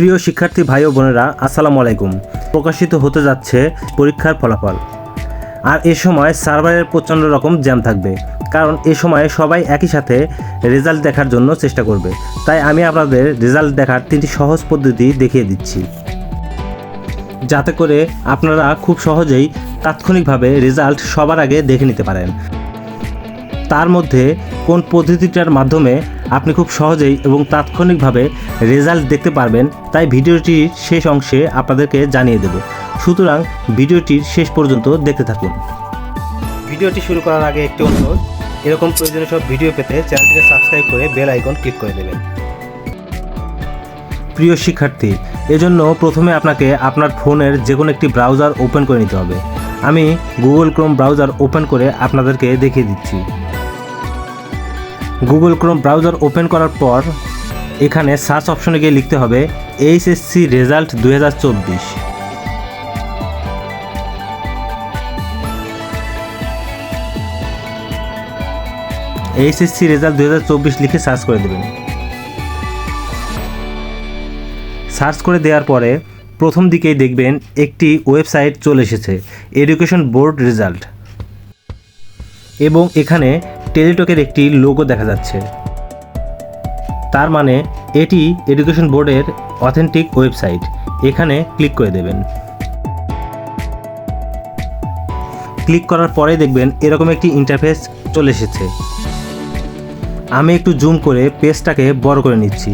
প্রিয় শিক্ষার্থী ভাই ও বোনেরা, আসসালামু আলাইকুম। প্রকাশিত হতে যাচ্ছে পরীক্ষার ফলাফল। আর এ সময় সার্ভারের প্রচণ্ড রকম জ্যাম থাকবে, কারণ এ সময় সবাই একই সাথে রেজাল্ট দেখার জন্য চেষ্টা করবে। তাই আমি আপনাদের রেজাল্ট দেখার তিনটি সহজ পদ্ধতি দেখিয়ে দিচ্ছি। যাতে করে আপনারা খুব সহজেই তাৎক্ষণিকভাবে রেজাল্ট সবার আগে দেখে নিতে পারেন। তার মধ্যে কোন পদ্ধতিটার মাধ্যমে আপনি খুব সহজেই এবং তাৎক্ষণিকভাবে রেজাল্ট দেখতে পারবেন তাই ভিডিওটির শেষ অংশে আপনাদেরকে জানিয়ে দেব। সুতরাং ভিডিওটির শেষ পর্যন্ত দেখতে থাকুন। ভিডিওটি শুরু করার আগে একটি অনুরোধ এরকম প্রয়োজনীয় সব ভিডিও পেতে চ্যানেলটিকে সাবস্ক্রাইব করে বেল আইকন ক্লিক করে দেবেন। প্রিয় শিক্ষার্থী এজন্য প্রথমে আপনাকে আপনার ফোনের যে কোনো একটি ব্রাউজার ওপেন করে নিতে হবে। আমি গুগল ক্রোম ব্রাউজার ওপেন করে আপনাদেরকে দেখিয়ে দিচ্ছি। গুগল ক্রোম ব্রাউজার ওপেন করার পর এখানে সার্চ অপশনে গিয়ে লিখতে হবে এইচএসসি রেজাল্ট দু হাজার চব্বিশ। এইচএসসি রেজাল্ট দু হাজার চব্বিশ লিখে সার্চ করে দেবেন। সার্চ করে দেওয়ার পরে প্রথম দিকেই দেখবেন একটি ওয়েবসাইট চলে এসেছে এডুকেশন বোর্ড রেজাল্ট এবং এখানে টেলিটকের একটি লোগো দেখা যাচ্ছে। তার মানে এটি এডুকেশন বোর্ডের অথেন্টিক ওয়েবসাইট। এখানে ক্লিক করে দেবেন। ক্লিক করার পরে দেখবেন এরকম একটি ইন্টারফেস চলে এসেছে। আমি একটু জুম করে পেজটাকে বড় করে নিচ্ছি।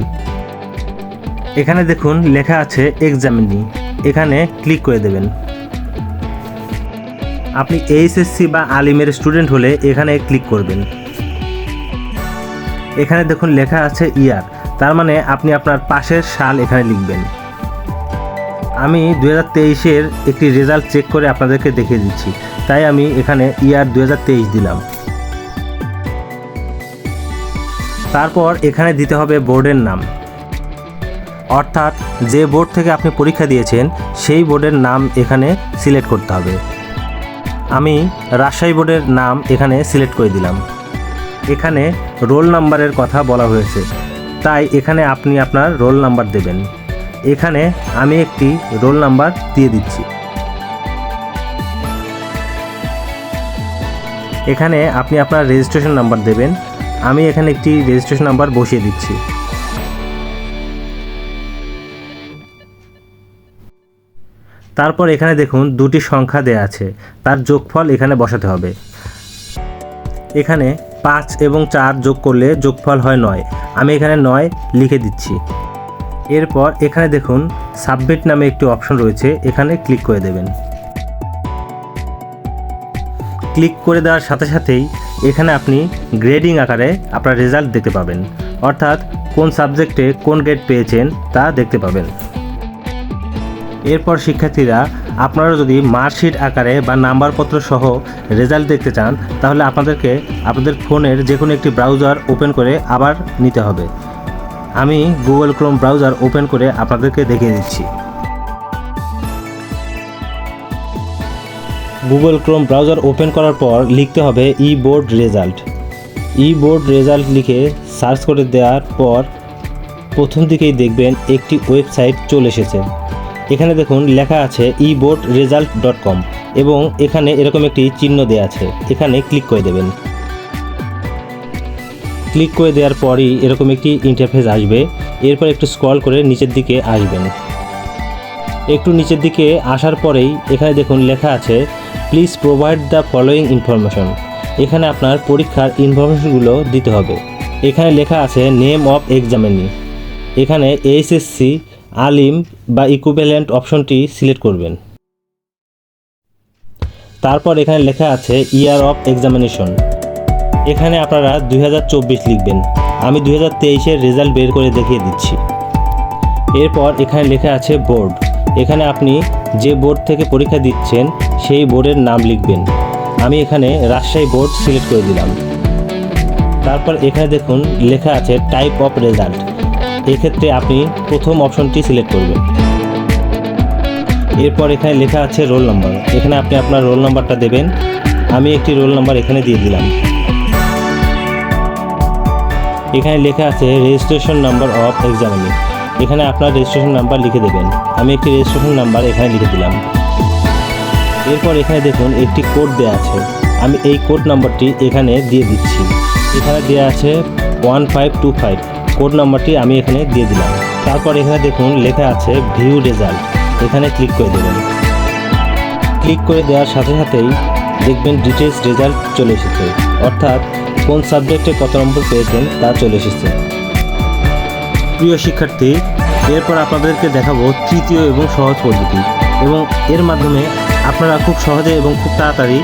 এখানে দেখুন লেখা আছে এক্সামিনি এখানে ক্লিক করে দেবেন। আপনি এইচএসসি বা আলিমের স্টুডেন্ট হলে এখানে ক্লিক করবেন। এখানে দেখুন লেখা আছে ইয়ার তার মানে আপনি আপনার পাশের সাল এখানে লিখবেন। আমি দু হাজার তেইশের একটি রেজাল্ট চেক করে আপনাদেরকে দেখিয়ে দিচ্ছি। তাই আমি এখানে ইয়ার দু হাজার তেইশ দিলাম। তারপর এখানে দিতে হবে বোর্ডের নাম। অর্থাৎ যে বোর্ড থেকে আপনি পরীক্ষা দিয়েছেন, সেই বোর্ডের নাম এখানে সিলেক্ট করতে হবে। আমি রাজশাহী বোর্ডের নাম এখানে সিলেক্ট করে দিলাম। এখানে রোল নাম্বারের কথা বলা হয়েছে। তাই এখানে আপনি আপনার রোল নাম্বার দেবেন। এখানে আমি একটি রোল নাম্বার দিয়ে দিচ্ছি। এখানে আপনি আপনার রেজিস্ট্রেশন নাম্বার দেবেন। আমি এখানে একটি রেজিস্ট্রেশন নাম্বার বসিয়ে দিচ্ছি। তারপর এখানে দেখুন দুটি সংখ্যা দেয়া আছে। তার যোগফল এখানে বসাতে হবে। এখানে পাঁচ এবং চার যোগ করলে যোগফল হয় নয়। আমি এখানে নয় লিখে দিচ্ছি। এরপর এখানে দেখুন সাবমিট নামে একটি অপশন রয়েছে। এখানে ক্লিক করে দেবেন। ক্লিক করে দেওয়ার সাথে সাথেই এখানে আপনি গ্রেডিং আকারে আপনার রেজাল্ট দেখতে পাবেন। অর্থাৎ কোন সাবজেক্টে কোন গ্রেড পেয়েছেন তা দেখতে পাবেন। এরপর শিক্ষার্থীরা আপনারা যদি মার্কশিট আকারে বা নাম্বারপত্র সহ রেজাল্ট দেখতে চান, তাহলে আপনাদেরকে আপনাদের ফোনের যে কোনো একটি ব্রাউজার ওপেন করে আবার নিতে হবে। আমি গুগল ক্রোম ব্রাউজার ওপেন করে আপনাদেরকে দেখিয়ে দিচ্ছি। গুগল ক্রোম ব্রাউজার ওপেন করার পর লিখতে হবে e board result. E board result লিখে সার্চ করে দেওয়ার পর প্রথম দিকেই দেখবেন একটি ওয়েবসাইট চলে এসেছে। এখানে দেখুন লেখা আছে e board result dot com এবং এখানে এরকম একটি চিহ্ন দেওয়া আছে। এখানে ক্লিক করে দেবেন। ক্লিক করে দেওয়ার পরই এরকম একটি ইন্টারফেস আসবে। এরপর একটু স্ক্রল করে নিচের দিকে আসবেন। একটু নিচের দিকে আসার পরেই এখানে দেখুন লেখা আছে please provide the following information এখানে আপনার পরীক্ষার ইনফরমেশনগুলো দিতে হবে। এখানে লেখা আছে নেম অফ এক্সামিনি এখানে এইচএসসি আলিম বা ইকুইভ্যালেন্ট অপশনটি সিলেক্ট করবেন। তারপর এখানে লেখা আছে ইয়ার অফ এক্সামিনেশন এখানে আপনারা দুই হাজার চব্বিশ লিখবেন। আমি দুই হাজার তেইশের রেজাল্ট বের করে দেখিয়ে দিচ্ছি। এরপর এখানে লেখা আছে বোর্ড এখানে আপনি যে বোর্ড থেকে পরীক্ষা দিচ্ছেন, সেই বোর্ডের নাম লিখবেন। আমি এখানে রাজশাহী বোর্ড সিলেক্ট করে দিলাম। তারপর এখানে দেখুন, লেখা আছে টাইপ অফ রেজাল্ট এক্ষেত্রে আপনি প্রথম অপশনটি সিলেক্ট করবেন। এরপর এখানে লেখা আছে রোল নাম্বার। এখানে আপনি আপনার রোল নাম্বারটা দেবেন। আমি একটি রোল নাম্বার এখানে দিয়ে দিলাম। এখানে লেখা আছে রেজিস্ট্রেশন নাম্বার অফ এক্সামিনি। এখানে আপনার রেজিস্ট্রেশন নাম্বার লিখে দেবেন। আমি একটি রেজিস্ট্রেশন নাম্বার এখানে লিখে দিলাম। এরপর এখানে দেখুন একটি কোড দেওয়া আছে। আমি এই কোড নাম্বারটি এখানে দিয়ে দিচ্ছি। এখানে দেওয়া আছে one five two five. Code নাম্বারটি আমি এখানে দিয়ে দিলাম। তারপর এখানে দেখুন লেখা আছে ভিউ রেজাল্ট। এখানে ক্লিক করে দেবেন। ক্লিক করে দেওয়ার সাথে সাথেই দেখবেন ডিটেলস রেজাল্ট চলে এসেছে। অর্থাৎ কোন সাবজেক্টে কত নম্বর পেয়েছেন তা চলে এসেছে। প্রিয় শিক্ষার্থী, এরপর আপনাদেরকে দেখাবো তৃতীয় এবং সহজ পদ্ধতি এবং এর মাধ্যমে আপনারা খুব সহজে এবং খুব তাড়াতাড়ি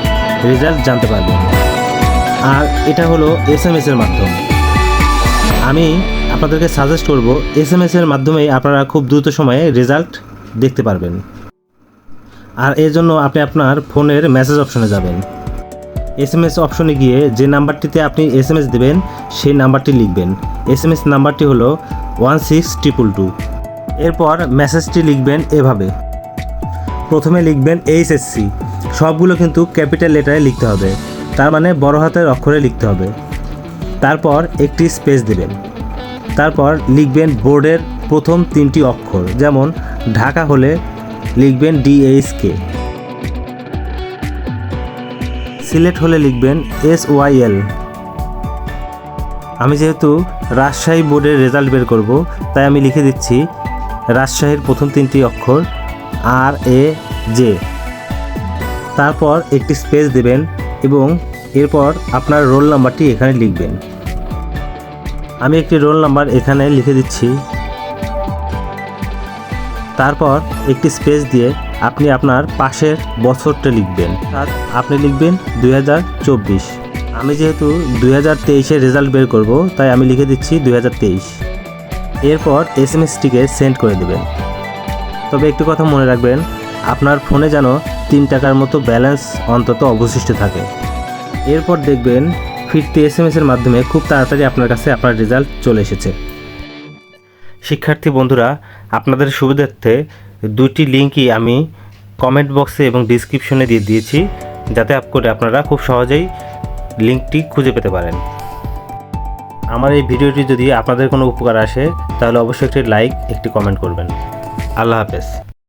রেজাল্ট জানতে পারবেন। আর এটা হলো এস এম এর মাধ্যম। আমি আপনাদেরকে সাজেস্ট করব এস এম এর মাধ্যমেই আপনারা খুব দ্রুত সময়ে রেজাল্ট দেখতে পারবেন। আর এর জন্য আপনি আপনার ফোনের মেসেজ অপশনে যাবেন। এস এম এস অপশনে গিয়ে যে নাম্বারটিতে আপনি এস এম এস দেবেন, সেই নাম্বারটি লিখবেন। এস এম এস নাম্বারটি হলো ওয়ান সিক্স ট্রিপল টু এরপর মেসেজটি লিখবেন এভাবে। প্রথমে লিখবেন এইচএসসি সবগুলো কিন্তু ক্যাপিটাল লেটারে লিখতে হবে। তার মানে বড় হাতের অক্ষরে লিখতে হবে। তারপর একটি স্পেস দেবেন। তারপর লিখবেন বোর্ডের প্রথম তিনটি অক্ষর, যেমন ঢাকা হলে লিখবেন ডিএইচকে সিলেট হলে লিখবেন এস ওয়াইএল আমি যেহেতু রাজশাহী বোর্ডের রেজাল্ট বের করব, তাই আমি লিখে দিচ্ছি রাজশাহীর প্রথম তিনটি অক্ষর আর এ জে তারপর একটি স্পেস দেবেন এবং এরপর আপনার রোল নাম্বারটি এখানে লিখবেন। আমি একটি রোল নাম্বার এখানে লিখে দিচ্ছি। তারপর একটি স্পেস দিয়ে আপনি আপনার পাশের বছরটা লিখবেন। আপনি লিখবেন দুই হাজার চব্বিশ। আমি যেহেতু দুই হাজার রেজাল্ট বের করব, তাই আমি লিখে দিচ্ছি দুই হাজার তেইশ। এরপর এস এম এসটিকে সেন্ড করে দেবেন। তবে একটি কথা মনে রাখবেন, আপনার ফোনে যেন তিন টাকার মতো ব্যালেন্স অন্তত অবশিষ্ট থাকে। এরপর দেখবেন ফিরতি এস এম এসের মাধ্যমে খুব তাড়াতাড়ি আপনার কাছে আপনার রেজাল্ট চলে এসেছে। শিক্ষার্থী বন্ধুরা, আপনাদের সুবিধার্থে দুটি লিঙ্কই আমি কমেন্ট বক্সে এবং ডিসক্রিপশনে দিয়ে দিয়েছি, যাতে আপ করে আপনারা খুব সহজেই লিঙ্কটি খুঁজে পেতে পারেন। আমার এই ভিডিওটি যদি আপনাদের কোনো উপকার আসে, তাহলে অবশ্যই একটি লাইক একটি কমেন্ট করবেন। আল্লাহ হাফেজ।